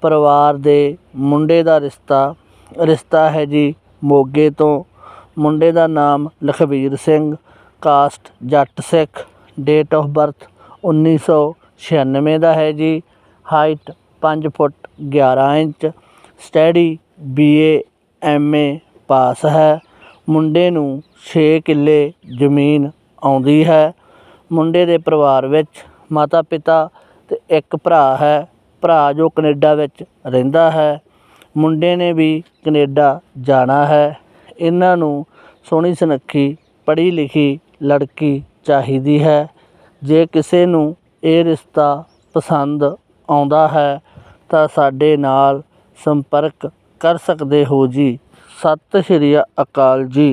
ਪਰਿਵਾਰ ਦੇ ਮੁੰਡੇ ਦਾ ਰਿਸ਼ਤਾ ਰਿਸ਼ਤਾ ਹੈ ਜੀ ਮੋਗੇ ਤੋਂ। ਮੁੰਡੇ ਦਾ ਨਾਮ Lakhvir Singh, caste Jatt Sikh date of birth 1996 ਦਾ ਹੈ ਜੀ। Height 5 foot 11 inch study BA MA pass ਹੈ। ਮੁੰਡੇ ਨੂੰ 6 ਕਿੱਲੇ ਜ਼ਮੀਨ ਆਉਂਦੀ ਹੈ। ਮੁੰਡੇ ਦੇ ਪਰਿਵਾਰ ਵਿੱਚ ਮਾਤਾ ਪਿਤਾ ਤੇ ਇੱਕ ਭਰਾ ਹੈ। ਭਰਾ ਜੋ ਕੈਨੇਡਾ ਵਿੱਚ ਰਹਿੰਦਾ ਹੈ, ਮੁੰਡੇ ਨੇ ਵੀ ਕੈਨੇਡਾ ਜਾਣਾ ਹੈ। ਇਹਨਾਂ ਨੂੰ ਸੋਹਣੀ ਸੁਨੱਖੀ ਪੜ੍ਹੀ ਲਿਖੀ ਲੜਕੀ ਚਾਹੀਦੀ ਹੈ। ਜੇ ਕਿਸੇ ਨੂੰ ਇਹ ਰਿਸ਼ਤਾ ਪਸੰਦ ਆਉਂਦਾ ਹੈ, ਤਾਂ ਸਾਡੇ ਨਾਲ ਸੰਪਰਕ ਕਰ ਸਕਦੇ ਹੋ ਜੀ। ਸਤਿ ਸ਼੍ਰੀ ਅਕਾਲ ਜੀ।